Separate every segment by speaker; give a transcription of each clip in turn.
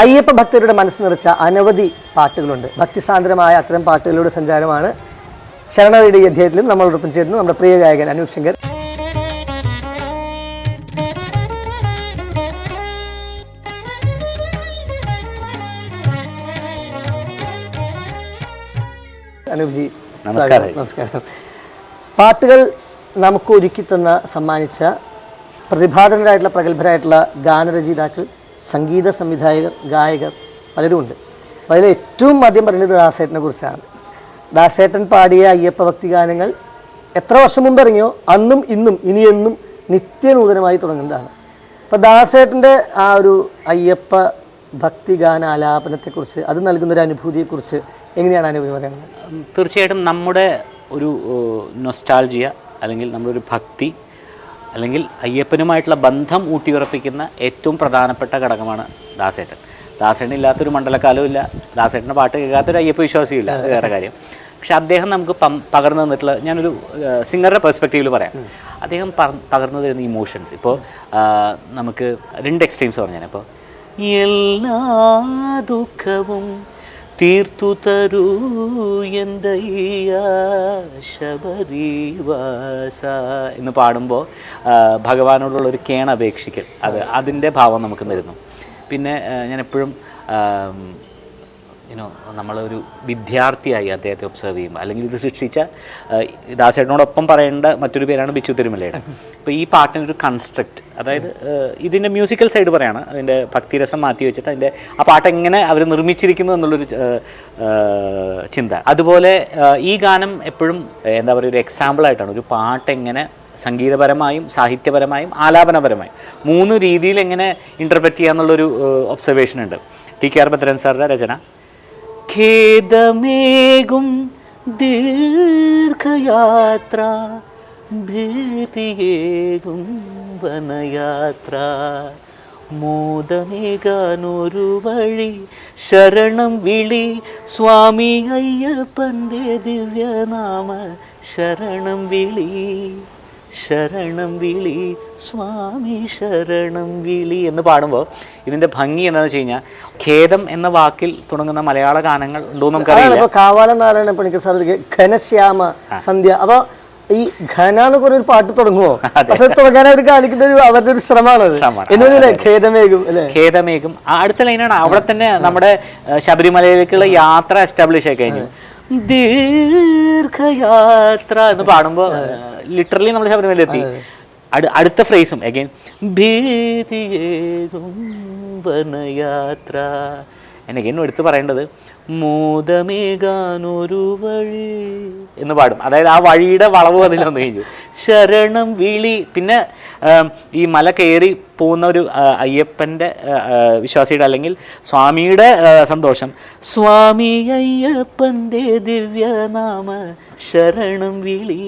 Speaker 1: അയ്യപ്പ ഭക്തരുടെ മനസ്സ് നിറച്ച അനവധി പാട്ടുകളുണ്ട്. ഭക്തിസാന്ദ്രമായ അത്തരം പാട്ടുകളുടെ സഞ്ചാരമാണ് ശരണയുടെ ഈ അധ്യായത്തിലും നമ്മളോടൊപ്പം ചേരുന്നു നമ്മുടെ പ്രിയ ഗായകൻ അനൂപ് ശങ്കർ. അനൂപ്ജി
Speaker 2: നമസ്കാരം.
Speaker 1: നമസ്കാരം. പാട്ടുകൾ നമുക്ക് ഒരുക്കി തന്ന സമ്മാനിച്ച പ്രതിഭാതനരായിട്ടുള്ള പ്രഗത്ഭരായിട്ടുള്ള ഗാനരചയിതാക്കൾ സംഗീത സംവിധായകർ ഗായകർ പലരുമുണ്ട് അപ്പോൾ അതിൽ ഏറ്റവും ആദ്യം പറയുന്നത് ദാസേട്ടനെ കുറിച്ചാണ്. ദാസേട്ടൻ പാടിയ അയ്യപ്പ ഭക്തി ഗാനങ്ങൾ എത്ര വർഷം മുമ്പ് ഇറങ്ങിയോ? അന്നും ഇന്നും ഇനിയെന്നും നിത്യനൂതനമായി തുടങ്ങുന്നതാണ്. അപ്പോൾ ദാസേട്ടന്റെ ആ ഒരു അയ്യപ്പ ഭക്തി ഗാന ആലാപനത്തെക്കുറിച്ച് അത് നൽകുന്നൊരു അനുഭൂതിയെക്കുറിച്ച് എങ്ങനെയാണ് അനുഭൂതി പറയുന്നത്
Speaker 2: തീർച്ചയായിട്ടും നമ്മുടെ ഒരു നൊസ്റ്റാൾജിയ അല്ലെങ്കിൽ നമ്മുടെ ഒരു ഭക്തി അല്ലെങ്കിൽ അയ്യപ്പനുമായിട്ടുള്ള ബന്ധം ഊട്ടിയുറപ്പിക്കുന്ന ഏറ്റവും പ്രധാനപ്പെട്ട ഘടകമാണ് ദാസേട്ടൻ. ദാസേട്ടൻ ഇല്ലാത്തൊരു മണ്ഡലക്കാലവും ഇല്ല. ദാസേട്ടന്റെ പാട്ട് കേൾക്കാത്തൊരു അയ്യപ്പ വിശ്വാസിയും ഇല്ല. വേറെ കാര്യം. പക്ഷെ അദ്ദേഹം നമുക്ക് പം- പകർന്നു തന്നിട്ടുള്ള ഞാനൊരു സിംഗറുടെ പെർസ്പെക്റ്റീവിൽ പറയാം. അദ്ദേഹം പകർന്നു തരുന്ന ഇമോഷൻസ് ഇപ്പോൾ നമുക്ക് രണ്ട് എക്സ്ട്രീംസ് പറഞ്ഞു ഞാനിപ്പോൾ എല്ലാ ദുഃഖവും തീർത്തു തരൂ എന്തയ്യ ശബരിവാസ എന്ന് പാടുമ്പോൾ ഭഗവാനോടുള്ള ഒരു കേണ അപേക്ഷിക്കൽ അത് അതിന്റെ ഭാവം നമുക്ക് തരുന്നു. പിന്നെ ഞാൻ എപ്പോഴും യുനോ നമ്മളൊരു വിദ്യാർത്ഥിയായി അദ്ദേഹത്തെ ഒബ്സർവ് ചെയ്യുമ്പോൾ അല്ലെങ്കിൽ ഇത് സൃഷ്ടിച്ച ദാസേട്ടനോടൊപ്പം പറയേണ്ട മറ്റൊരു പേരാണ് ബിച്ചു തിരുമലയുടെ. അപ്പോൾ ഈ പാട്ടിനൊരു കൺസ്ട്രക്റ്റ് അതായത് ഇതിന്റെ മ്യൂസിക്കൽ സൈഡ് പറയാണ് അതിന്റെ ഭക്തിരസം മാറ്റി വെച്ചിട്ട് അതിന്റെ ആ പാട്ട് എങ്ങനെ അവർ നിർമ്മിച്ചിരിക്കുന്നു എന്നുള്ളൊരു ചിന്ത. അതുപോലെ ഈ ഗാനം എപ്പോഴും എന്താ പറയുക ഒരു എക്സാമ്പിളായിട്ടാണ് ഒരു പാട്ട് എങ്ങനെ സംഗീതപരമായും സാഹിത്യപരമായും ആലാപനപരമായും മൂന്ന് രീതിയിൽ എങ്ങനെ ഇന്റർപ്രറ്റ് ചെയ്യാന്നുള്ളൊരു ഒബ്സർവേഷൻ ഉണ്ട്. ടി കെ ആർ ഭദ്രൻ സാറിന്റെ രചന ഖേദമേകും ദീർഘയാത്ര ഭീതിയേകും വനയാത്ര. മോദമേകാനൊരു വഴി ശരണം വിളി സ്വാമി അയ്യപ്പന്റെ ദിവ്യനാമ ശരണം വിളി. ശരണം വിളി സ്വാമി ശരണം വിളി എന്ന് പാടുമ്പോൾ ഇതിന്റെ ഭംഗി എന്താണെന്ന് വെച്ച് കഴിഞ്ഞാൽ ഖേദം എന്ന വാക്കിൽ തുടങ്ങുന്ന മലയാള ഗാനങ്ങൾ ഉണ്ടോ
Speaker 1: നമുക്കറിയാം കാവാലം നാരായണ പണിക്കർ സാർ ഘനശ്യാമ സന്ധ്യ. അപ്പൊ ഈ ഘന എന്ന് പറഞ്ഞ ഒരു പാട്ട് തുടങ്ങുമോ പക്ഷെ തുടങ്ങാൻ അവർ കാണിക്കുന്ന ഒരു അവരുടെ ഒരു
Speaker 2: ശ്രമമാണ്.
Speaker 1: ഖേദമേകും
Speaker 2: അടുത്ത ലൈനാണ് അവിടെ തന്നെ നമ്മുടെ ശബരിമലയിലേക്കുള്ള യാത്ര എസ്റ്റാബ്ലിഷ് ആയി കഴിഞ്ഞു. ദീർഘയാത്ര എന്ന് പാടുമ്പോൾ ലിറ്ററലി നമ്മൾ ശബരിമല എത്തി. അടുത്ത ഫ്രേസും അഗൈൻ ഭീതിയേകും വനയാത്ര. എന്നെ അഗൈൻ എടുത്ത് പറയേണ്ടത് മോദമേകാനൊരു വഴി എന്ന് പാടും. അതായത് ആ വഴിയുടെ വളവ് അതിലൊന്ന് കഴിഞ്ഞു ശരണം വിളി. പിന്നെ ഈ മല കയറി പോകുന്ന ഒരു അയ്യപ്പന്റെ വിശ്വാസിയുടെ അല്ലെങ്കിൽ സ്വാമിയുടെ സന്തോഷം. സ്വാമി അയ്യപ്പന്റെ ദിവ്യനാമ ശരണം വിളി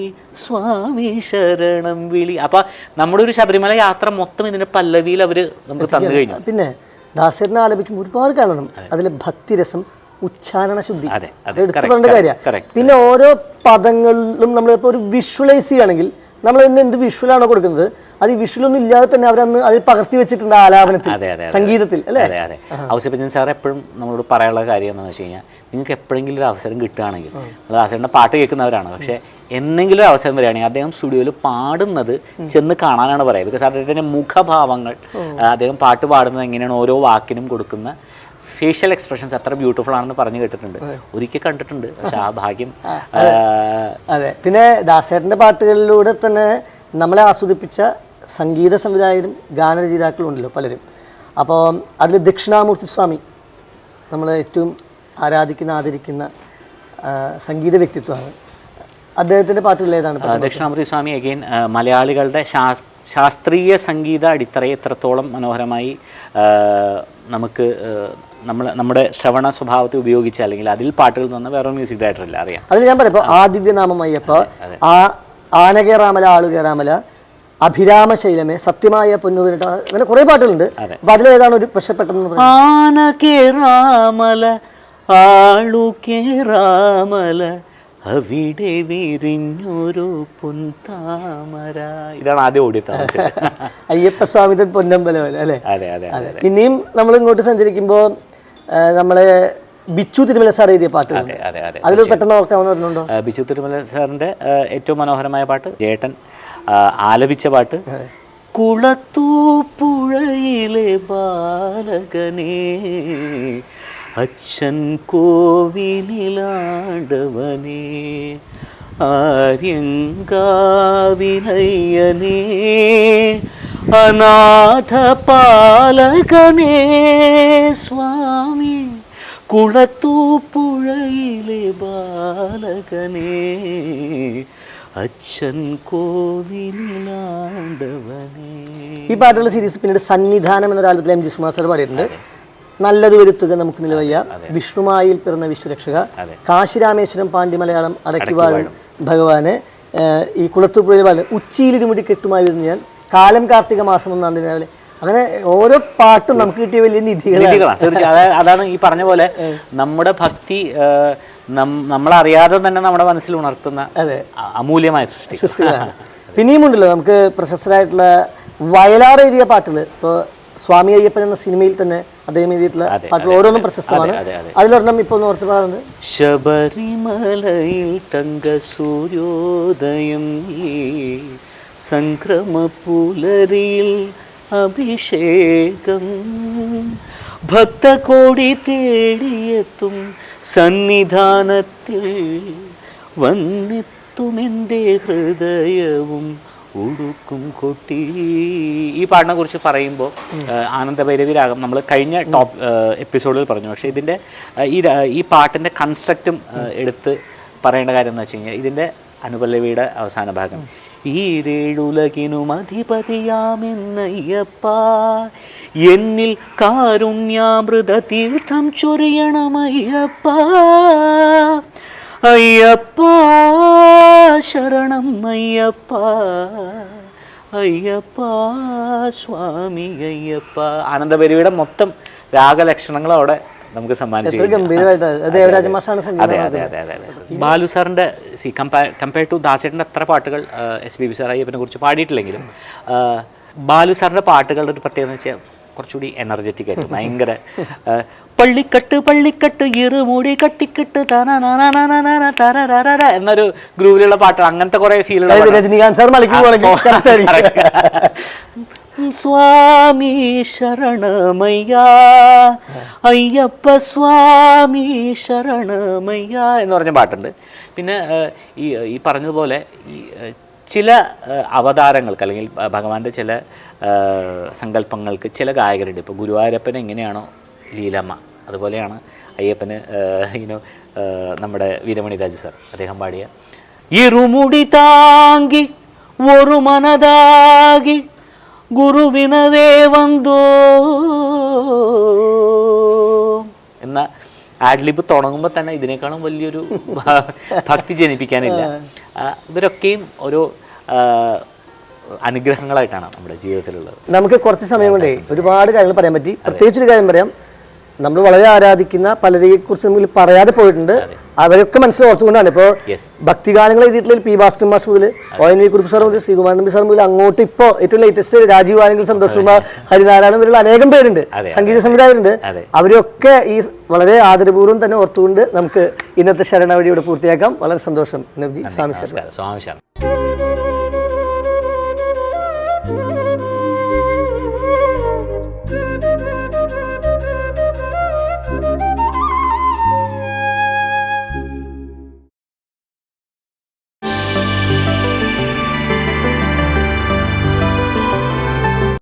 Speaker 2: സ്വാമി ശരണം വിളി. അപ്പം നമ്മുടെ ഒരു ശബരിമല യാത്ര മൊത്തം ഇതിന്റെ പല്ലവിയിൽ അവർ നമുക്ക് തന്നു കഴിഞ്ഞു.
Speaker 1: പിന്നെ ദാസരനെ ആലപിക്കുമ്പോൾ ഒരുപാട് കാണണം. അതിൽ ഭക്തിരസം ഉച്ചാരണ ശുദ്ധി. പറഞ്ഞ എടുത്തു
Speaker 2: correct,
Speaker 1: കാര്യമാണ്. പിന്നെ ഓരോ പദങ്ങളിലും നമ്മൾ ഇപ്പോൾ ഒരു വിഷ്വലൈസ് ചെയ്യുകയാണെങ്കിൽ നമ്മൾ ഇന്ന് എന്ത് വിഷ്വലാണോ കൊടുക്കുന്നത്? അത് ഈ വിഷ്വലൊന്നും ഇല്ലാതെ തന്നെ അവരന്ന് അതിൽ പകർത്തി വെച്ചിട്ടുണ്ട് ആലാപനത്തിൽ
Speaker 2: അതെ അതെ അതെ
Speaker 1: സംഗീതത്തിൽ അല്ലേ?
Speaker 2: അതെ അതെ. സാർ എപ്പോഴും നമ്മളോട് പറയാനുള്ള കാര്യം എന്താണെന്ന് വെച്ച് കഴിഞ്ഞാൽ നിങ്ങൾക്ക് എപ്പോഴെങ്കിലും ഒരു അവസരം കിട്ടുകയാണെങ്കിൽ ദാസേട്ടന്റെ പാട്ട് കേൾക്കുന്നവരാണ്. പക്ഷേ എന്തെങ്കിലും ഒരു അവസരം വരികയാണെങ്കിൽ അദ്ദേഹം സ്റ്റുഡിയോയിൽ പാടുന്നത് ചെന്ന് കാണാനാണ് പറയുക. ബിക്കോസ് അദ്ദേഹത്തിന്റെ മുഖഭാവങ്ങൾ അദ്ദേഹം പാട്ട് പാടുന്നത് എങ്ങനെയാണ് ഓരോ വാക്കിനും കൊടുക്കുന്ന ഫേഷ്യൽ എക്സ്പ്രഷൻസ് അത്ര ബ്യൂട്ടിഫുൾ ആണെന്ന് പറഞ്ഞു കേട്ടിട്ടുണ്ട്. ഒരിക്കൽ കണ്ടിട്ടുണ്ട്. പക്ഷെ ആ ഭാഗ്യം
Speaker 1: അതെ. പിന്നെ ദാസേട്ടന്റെ പാട്ടുകളിലൂടെ തന്നെ നമ്മളെ ആസ്വദിപ്പിച്ച സംഗീത സംവിധായകരും ഗാനരചയിതാക്കളും ഉണ്ടല്ലോ പലരും. അപ്പോൾ അതിൽ ദക്ഷിണാമൂർത്തി സ്വാമി നമ്മൾ ഏറ്റവും ആരാധിക്കുന്ന ആദരിക്കുന്ന സംഗീത വ്യക്തിത്വമാണ്. അദ്ദേഹത്തിന്റെ പാട്ടുകൾ ഏതാണ്?
Speaker 2: ദക്ഷിണാമൂർത്തി സ്വാമി അഗെയിൻ മലയാളികളുടെ ശാസ് ശാസ്ത്രീയ സംഗീത അടിത്തറയെ എത്രത്തോളം മനോഹരമായി നമുക്ക് നമ്മൾ നമ്മുടെ ശ്രവണ സ്വഭാവത്തെ ഉപയോഗിച്ച് അല്ലെങ്കിൽ അതിൽ പാട്ടുകൾ തന്ന വേറെ മ്യൂസിക് ഡയറക്ടർ ഇല്ല അറിയാം.
Speaker 1: അതിൽ ഞാൻ പറയാം ഇപ്പോൾ ആ ദിവ്യനാമം അയ്യപ്പ ആ ആനകേറാമല ആളുകേറാമല അഭിരാമ ശൈലമേ സത്യമായ പൊന്നുവിനിട്ട് അങ്ങനെ കുറേ പാട്ടുകളുണ്ട്. അപ്പൊ അതിലേതാണ് ഒരു പക്ഷെ പെട്ടെന്ന്
Speaker 2: ആന കേറാമല ആളു കേറാമല അവിടെ വിരിഞ്ഞൊരു പുന്താമര ഇതാണ് ആദ്യം ഓടിയത്
Speaker 1: അയ്യപ്പ സ്വാമിതൻ പൊന്നമ്പലം പോലെ അല്ലേ?
Speaker 2: അതെ അതെ
Speaker 1: അതെ പിന്നെയും നമ്മൾ ഇങ്ങോട്ട് സഞ്ചരിക്കുമ്പോൾ നമ്മളെ ബിച്ചു തിരുമല സാർ എഴുതിയ പാട്ട്
Speaker 2: അതെ അതെ അതെ.
Speaker 1: അതിൽ പെട്ടെന്ന്
Speaker 2: ഓർക്കാവുന്നുണ്ടോ ബിച്ചു തിരുമല സാറിന്റെ ഏറ്റവും മനോഹരമായ പാട്ട് ജേട്ടൻ ആലപിച്ച പാട്ട്. കുളത്തൂപ്പുഴയിലെ ബാലകനേ അച്ഛൻ കോവിലാണ്ടവനേ ആര്യങ്കാവിനയ്യനേ അനാഥ പാലകനേ സ്വാമി കുളത്തൂപ്പുഴയിലെ ബാലകനേ അച്ഛൻ കോവിലാണ്ടവനേ
Speaker 1: ഈ പാട്ടുള്ള സീരീസ് പിന്നീട് സന്നിധാനം എന്നൊരു ആൽബത്തിൽ എം ജി സുമാർ സാർ പാടിയിട്ടുണ്ട്. നല്ലത് വരുത്തുക നമുക്ക് നിലവയ്യ വിഷ്ണുമായിൽ പിറന്ന വിശ്വരക്ഷക കാശിരാമേശ്വരം പാണ്ഡ്യ മലയാളം അടക്കിവാഴും ഭഗവാന് ഈ കുളത്തൂപ്പുഴയിൽ ഉച്ചിയിലിരുമുടി കെട്ടുമായി വരുന്ന ഞാൻ കാലം കാർത്തിക മാസം ഒന്നാം തീയതി രാവിലെ. അങ്ങനെ ഓരോ പാട്ടും നമുക്ക് കിട്ടിയ വലിയ നിധികളാണ്.
Speaker 2: തീർച്ചയായും. അതാണ് ഈ പറഞ്ഞ പോലെ നമ്മുടെ ഭക്തി നമ്മളറിയാതെ തന്നെ നമ്മുടെ മനസ്സിൽ ഉണർത്തുന്ന
Speaker 1: അതെ.
Speaker 2: അമൂല്യമായ സൃഷ്ടി.
Speaker 1: സൃഷ്ടികളാണ്. പിന്നെയും ഉണ്ടല്ലോ നമുക്ക് പ്രശസ്തരായിട്ടുള്ള വയലാർ എഴുതിയ പാട്ടുകൾ ഇപ്പോൾ സ്വാമി അയ്യപ്പൻ എന്ന സിനിമയിൽ തന്നെ അദ്ദേഹം എഴുതിയിട്ടുള്ള പാട്ടുകൾ ഓരോന്നും പ്രശസ്തമാണ്.
Speaker 2: അതെ, അതെ.
Speaker 1: അതിലൊരെണ്ണം ഇപ്പോൾ ഓർത്ത് പറയുന്നത്
Speaker 2: ശബരിമലയിൽ തങ്ക സൂര്യോദയം സംക്രമപുലരിയിൽ അഭിഷേകം. ഭക്തകോടി തേടിയെത്തും സന്നിധാനത്തിൽ വന്നെത്തുമെന്റെ ഹൃദയവും ഉടുക്കും കൊട്ടി. ഈ പാട്ടിനെ കുറിച്ച് പറയുമ്പോൾ ആനന്ദഭൈരവി രാഗം നമ്മൾ കഴിഞ്ഞ ടോപ്പ് എപ്പിസോഡിൽ പറഞ്ഞു. പക്ഷേ ഇതിന്റെ ഈ ഈ പാട്ടിന്റെ കൺസെപ്റ്റും എടുത്ത് പറയേണ്ട കാര്യം എന്ന് വെച്ച് കഴിഞ്ഞാൽ ഇതിന്റെ അനുപല്ലവിയുടെ അവസാന ഭാഗം. ഈരേഴുലകിനും അധിപതിയാമെന്നയ്യപ്പ. എന്നിൽ കാരുണ്യാമൃത തീർത്ഥം ചൊരിയണമയ്യപ്പ. അയ്യപ്പ ശരണം അയ്യപ്പ. അയ്യപ്പ സ്വാമി അയ്യപ്പ. ആനന്ദപരിയുടെ മൊത്തം രാഗലക്ഷണങ്ങളോടെ നമുക്ക് സമ്മാനിച്ചു ബാലു സാറിന്റെ സി കമ്പയർ ടു ദാസേട്ടന്റെ അത്ര പാട്ടുകൾ എസ് ബി ബി സാർ അയ്യപ്പനെ കുറിച്ച് പാടിയിട്ടില്ലെങ്കിലും ബാലു സാറിന്റെ പാട്ടുകളുടെ ഒരു പ്രത്യേകത എന്ന് വെച്ചാൽ കുറച്ചുകൂടി എനർജറ്റിക് ആയിട്ട് ഭയങ്കര പള്ളിക്കെട്ട് പള്ളിക്കെട്ട് ഇറുമൂടി കട്ടിക്കെട്ട് എന്നൊരു ഗ്രൂവിലുള്ള പാട്ട് അങ്ങനത്തെ കുറെ
Speaker 1: ഫീൽ രജനീകാന്ത് സാർ.
Speaker 2: സ്വാമി ശരണമയ്യ അയ്യപ്പ സ്വാമി ശരണമയ്യ എന്ന് പറഞ്ഞ പാട്ടുണ്ട്. പിന്നെ ഈ ഈ പറഞ്ഞതുപോലെ ഈ ചില അവതാരങ്ങൾക്ക് അല്ലെങ്കിൽ ഭഗവാന്റെ ചില സങ്കല്പങ്ങൾക്ക് ചില ഗായകരുണ്ട്. ഇപ്പോൾ ഗുരുവായൂരപ്പൻ എങ്ങനെയാണോ ലീലമ്മ അതുപോലെയാണ് അയ്യപ്പന് ഇനോ നമ്മുടെ വീരമണി രാജു സാർ അദ്ദേഹം പാടിയ ഇരുമുടി താങ്കി ഒരു മനതാകി ഗുരുവിനവേ വന്തോ ആഡ്ലിബ് തുടങ്ങുമ്പോൾ തന്നെ ഇതിനേക്കാളും വലിയൊരു ഭക്തി ജനിപ്പിക്കാനില്ല. ഇവരൊക്കെയും ഒരു അനുഗ്രഹങ്ങളായിട്ടാണ് നമ്മുടെ ജീവിതത്തിലുള്ളത്.
Speaker 1: നമുക്ക് കുറച്ച് സമയം കൊണ്ടേ ഒരുപാട് കാര്യങ്ങൾ പറയാൻ പറ്റി. പ്രത്യേകിച്ച് ഒരു കാര്യം പറയാം. നമ്മൾ വളരെ ആരാധിക്കുന്ന പലരെ കുറിച്ച് നമ്മൾ പറയാതെ പോയിട്ടുണ്ട്. അവരൊക്കെ മനസ്സിൽ ഓർത്തുകൊണ്ടാണ് ഇപ്പോൾ
Speaker 2: ഭക്തികാലങ്ങൾ
Speaker 1: ഭക്തിഗാനങ്ങൾ എഴുതിയിട്ടുള്ള പി ഭാസ്കർ മാഷ് മുതൽ O N V Kurup sir മുതൽ ശ്രീകുമാർ നമ്പി സാർ മുതൽ അങ്ങോട്ട് ഇപ്പോൾ ഏറ്റവും ലേറ്റസ്റ്റ് രാജീവ് ആനങ്കിൽ സന്തോഷ് കുമാർ ഹരിനാരായണൻ ഇവരുള്ള അനേകം പേരുണ്ട്. സംഗീത സംവിധായകരുണ്ട്. അവരൊക്കെ ഈ വളരെ ആദരപൂർവം തന്നെ ഓർത്തുകൊണ്ട് നമുക്ക് ഇന്നത്തെ ശരണവഴി ഇവിടെ പൂർത്തിയാക്കാം. വളരെ സന്തോഷം. സ്വാമി ശരണം.
Speaker 2: സ്വാമി ശരണം.